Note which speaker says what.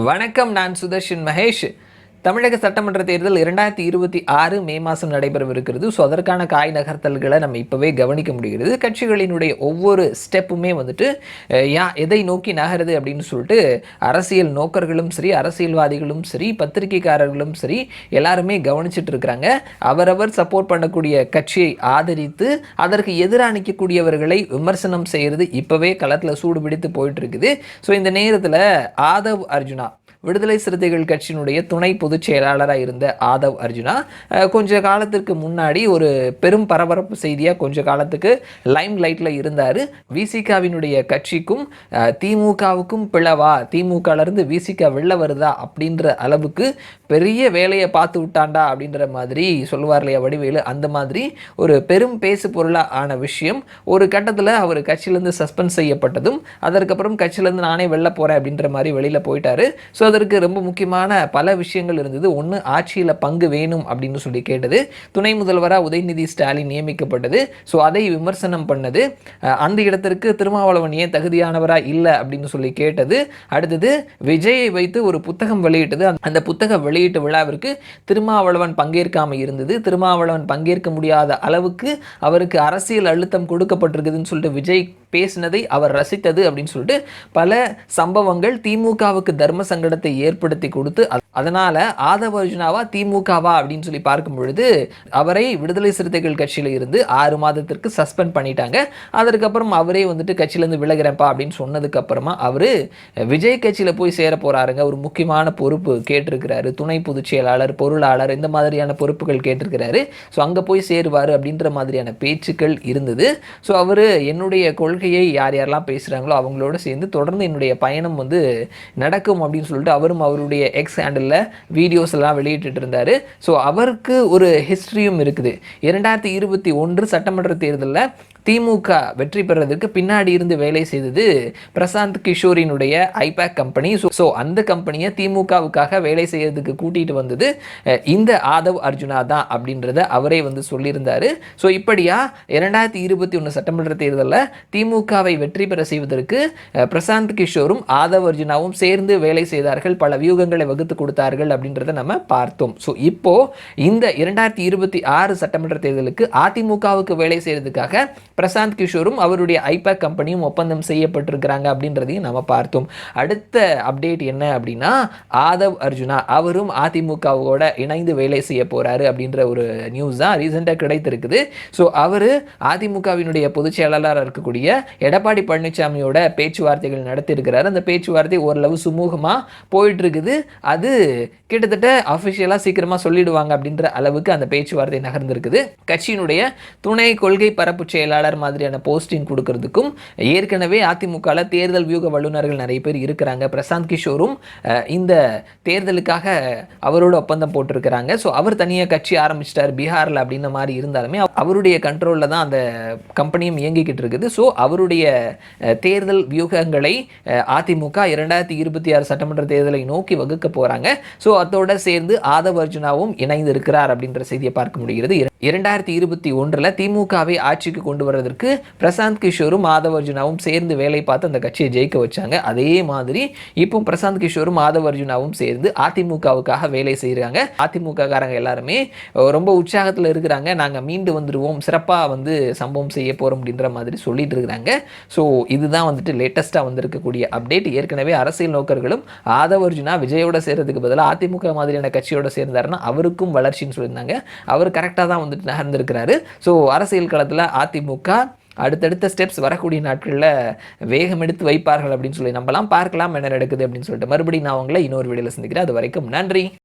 Speaker 1: வணக்கம் நான் சுதர்ஷன் மகேஷ் தமிழக சட்டமன்ற தேர்தல் இரண்டாயிரத்தி இருபத்தி ஆறு மே மாதம் நடைபெறவிருக்கிறது. ஸோ அதற்கான காய் நகர்த்தல்களை நம்ம இப்போவே கவனிக்க முடிகிறது. கட்சிகளினுடைய ஒவ்வொரு ஸ்டெப்புமே வந்துட்டு யா எதை நோக்கி நகருது அப்படின்னு சொல்லிட்டு அரசியல் நோக்கர்களும் சரி அரசியல்வாதிகளும் சரி பத்திரிகைக்காரர்களும் சரி எல்லாருமே கவனிச்சிட்டு இருக்கிறாங்க. அவரவர் சப்போர்ட் பண்ணக்கூடிய கட்சியை ஆதரித்து அதற்கு எதிராக நிற்கக்கூடியவர்களை விமர்சனம் செய்கிறது இப்போவே களத்தில் சூடு பிடித்து போயிட்டு இருக்குது. ஸோ இந்த நேரத்தில் ஆதவ் அர்ஜுனா விடுதலை சிறுத்தைகள் கட்சியினுடைய துணை பொதுச் செயலாளராக இருந்த ஆதவ் அர்ஜுனா கொஞ்ச காலத்திற்கு முன்னாடி ஒரு பெரும் பரபரப்பு செய்தியாக கொஞ்ச காலத்துக்கு லைம் லைட்டில் இருந்தார். விசிகாவினுடைய கட்சிக்கும் திமுகவுக்கும் பிளவா? திமுகலேருந்து விசிகா வெளில வருதா அப்படின்ற அளவுக்கு பெரிய வேலையை பார்த்து விட்டாண்டா அப்படின்ற மாதிரி சொல்லுவார் இல்லையா வடிவேலு? அந்த மாதிரி ஒரு பெரும் பேசு பொருளாக ஆன விஷயம் ஒரு கட்டத்தில் அவர் கட்சியிலேருந்து சஸ்பெண்ட் செய்யப்பட்டதும் அதற்கப்புறம் கட்சியிலேருந்து நானே வெளில போகிறேன் அப்படின்ற மாதிரி வெளியில் போயிட்டாரு. ஸோ சொல்வதற்கு ரொம்ப முக்கியமான பல விஷயங்கள் இருந்தது. ஒன்று ஆட்சியில் பங்கு வேணும் அப்படின்னு சொல்லி கேட்டது. துணை முதல்வராக உதயநிதி ஸ்டாலின் நியமிக்கப்பட்டது. ஸோ அதை விமர்சனம் பண்ணது. அந்த இடத்திற்கு திருமாவளவன் ஏன் தகுதியானவராக இல்லை அப்படின்னு சொல்லி கேட்டது. அடுத்தது விஜயை வைத்து ஒரு புத்தகம் வெளியிட்டது. அந்த- புத்தக வெளியீட்டு விழாவிற்கு திருமாவளவன் பங்கேற்காமல் இருந்தது. திருமாவளவன் பங்கேற்க முடியாத அளவுக்கு அவருக்கு அரசியல் அழுத்தம் கொடுக்கப்பட்டிருக்குதுன்னு சொல்லிட்டு விஜய் பேசினதை அவர் ரசித்தது அப்படின்னு சொல்லிட்டு பல சம்பவங்கள். திமுகவுக்கு தர்ம சங்கடத்தை ஏற்படுத்தி கொடுத்து அதனால ஆதவ அர்ஜுனாவா திமுகவா அப்படின்னு சொல்லி பார்க்கும் பொழுது அவரை விடுதலை சிறுத்தைகள் கட்சியில இருந்து ஆறு மாதத்திற்கு சஸ்பெண்ட் பண்ணிட்டாங்க. அதற்கப்புறம் அவரே வந்துட்டு கட்சியிலேருந்து விலகிறேன்ப்பா அப்படின்னு சொன்னதுக்கு அப்புறமா அவரு விஜய் கட்சியில போய் சேர போறாருங்க. ஒரு முக்கியமான பொறுப்பு கேட்டிருக்கிறாரு. துணை பொதுச் செயலாளர் பொருளாளர் இந்த மாதிரியான பொறுப்புகள் கேட்டிருக்கிறாரு. ஸோ அங்கே போய் சேருவார் அப்படின்ற மாதிரியான பேச்சுக்கள் இருந்தது. ஸோ அவர் என்னுடைய கொள்கையை யார் யாரெல்லாம் பேசுகிறாங்களோ அவங்களோட சேர்ந்து தொடர்ந்து என்னுடைய பயணம் வந்து நடக்கும் அப்படின்னு சொல்லிட்டு அவரும் அவருடைய எக்ஸ் ஹேண்டலில் வீடியோஸ் எல்லாம் வெளியிட்டு இருந்தார். ஸோ அவருக்கு ஒரு ஹிஸ்ட்ரியும் இருக்குது. இரண்டாயிரத்தி இருபத்தி ஒன்று சட்டமன்ற தேர்தலில் திமுக வெற்றி பெறதுக்கு பின்னாடி இருந்து வேலை செய்தது பிரசாந்த் கிஷோரினுடைய ஐபேக் கம்பெனி ஸோ அந்த கம்பெனியை திமுகவுக்காக வேலை செய்யறதுக்கு கூட்டிகிட்டு வந்தது இந்த ஆதவ் அர்ஜுனா தான் அப்படின்றத அவரே வந்து சொல்லியிருந்தார். ஸோ இப்படியா இரண்டாயிரத்தி இருபத்தி ஒன்று சட்டமன்ற தேர்தலில் திமுகவை வெற்றி பெற செய்வதற்கு பிரசாந்த் கிஷோரும் ஆதவ் அர்ஜுனாவும் சேர்ந்து வேலை செய்தார்கள். பல வியூகங்களை வகுத்து கொடுத்தார்கள் அப்படின்றத நம்ம பார்த்தோம். ஸோ இப்போ இந்த இரண்டாயிரத்தி இருபத்தி ஆறு சட்டமன்ற தேர்தலுக்கு அதிமுகவுக்கு வேலை செய்யறதுக்காக பிரசாந்த் கிஷோரும் அவருடைய ஐபேக் கம்பெனியும் ஒப்பந்தம் செய்யப்பட்டிருக்கிறாங்க அப்படின்றதையும் நம்ம பார்த்தோம். அடுத்த அப்டேட் என்ன அப்படின்னா ஆதவ் அர்ஜுனா அவரும் அதிமுகவோட இணைந்து வேலை செய்ய போறாரு அப்படின்ற ஒரு நியூஸ் தான் ரீசெண்டாக கிடைத்திருக்குது. ஸோ அவர் அதிமுகவினுடைய பொதுச் செயலாளராக இருக்கக்கூடிய எடப்பாடி பழனிசாமியோட பேச்சுவார்த்தைகள் நடத்தியிருக்கிறாரு. அந்த பேச்சுவார்த்தை ஓரளவு சுமூகமாக போயிட்டுருக்குது. அது கிட்டத்தட்ட அஃபிஷியலாக சீக்கிரமாக சொல்லிடுவாங்க அப்படின்ற அளவுக்கு அந்த பேச்சுவார்த்தை நகர்ந்திருக்குது. கட்சியினுடைய துணை கொள்கை பரப்பு செயலாளர் மாதிரியான போஸ்டிங் கொடுக்கறதுக்கும் ஏற்கனவே அதிமுகவில் தேர்தல் வியூக வல்லுநர்கள் நிறைய பேர் இருக்கிறாங்க. பிரசாந்த் கிஷோரும் இந்த தேர்தலுக்காக அவரோட ஒப்பந்தம் போட்டிருக்கிறாங்க. ஸோ அவர் தனியாக கட்சி ஆரம்பிச்சிட்டார் பீகாரில் அப்படின்ற மாதிரி இருந்தாலுமே அவருடைய கண்ட்ரோலில் தான் அந்த கம்பெனியும் இயங்கிக்கிட்டு இருக்குது. ஸோ அவருடைய தேர்தல் வியூகங்களை அதிமுக இரண்டாயிரத்தி இருபத்தி ஆறு சட்டமன்ற தேர்தல் நோக்கி வகுக்க போகிறாங்க ஸோ அதோட சேர்ந்து ஆதவ அர்ஜுனாவும் இணைந்து இருக்கிறார் அப்படின்ற செய்தியை பார்க்க முடிகிறது. இரண்டாயிரத்தி இருபத்தி ஒன்றில் திமுகவை ஆட்சிக்கு கொண்டு வர்றதற்கு பிரசாந்த் கிஷோரும் ஆதவ அர்ஜுனாவும் சேர்ந்து வேலை பார்த்து அந்த கட்சியை ஜெயிக்க வச்சாங்க. அதே மாதிரி இப்போ பிரசாந்த் கிஷோரும் ஆதவ அர்ஜுனாவும் சேர்ந்து அதிமுகவுக்காக வேலை செய்கிறாங்க அதிமுக காரங்க எல்லாருமே ரொம்ப உற்சாகத்தில் இருக்கிறாங்க. நாங்கள் மீண்டு வந்துடுவோம் சிறப்பாக வந்து சம்பவம் செய்ய போகிறோம் அப்படின்ற மாதிரி சொல்லிட்டு இருக்கிறாங்க. ஸோ இதுதான் வந்துட்டு லேட்டஸ்ட்டாக வந்திருக்கக்கூடிய அப்டேட் ஏற்கனவே அரசியல் நோக்கர்களும் ஆதவ் விஜயோட சேர்றதுக்கு பதிலாக அதிமுக மாதிரியான கட்சியோட சேர்ந்தாருன்னா அவருக்கும் வளர்ச்சின்னு சொல்லியிருந்தாங்க. அவர் கரெக்டாக தான் வந்துட்டு நகர்ந்திருக்கிறாரு. ஸோ அரசியல் களத்தில் அதிமுக அடுத்தடுத்த ஸ்டெப்ஸ் வரக்கூடிய நாட்களில் வேகம் எடுத்து வைப்பார்கள் அப்படின்னு சொல்லி நம்பலாம். பார்க்கலாம் என்ன நடக்குது அப்படின்னு சொல்லிட்டு மறுபடியும் நான் உங்களை இன்னொரு வீடியோவில் சந்திக்கிறேன். அது வரைக்கும் நன்றி.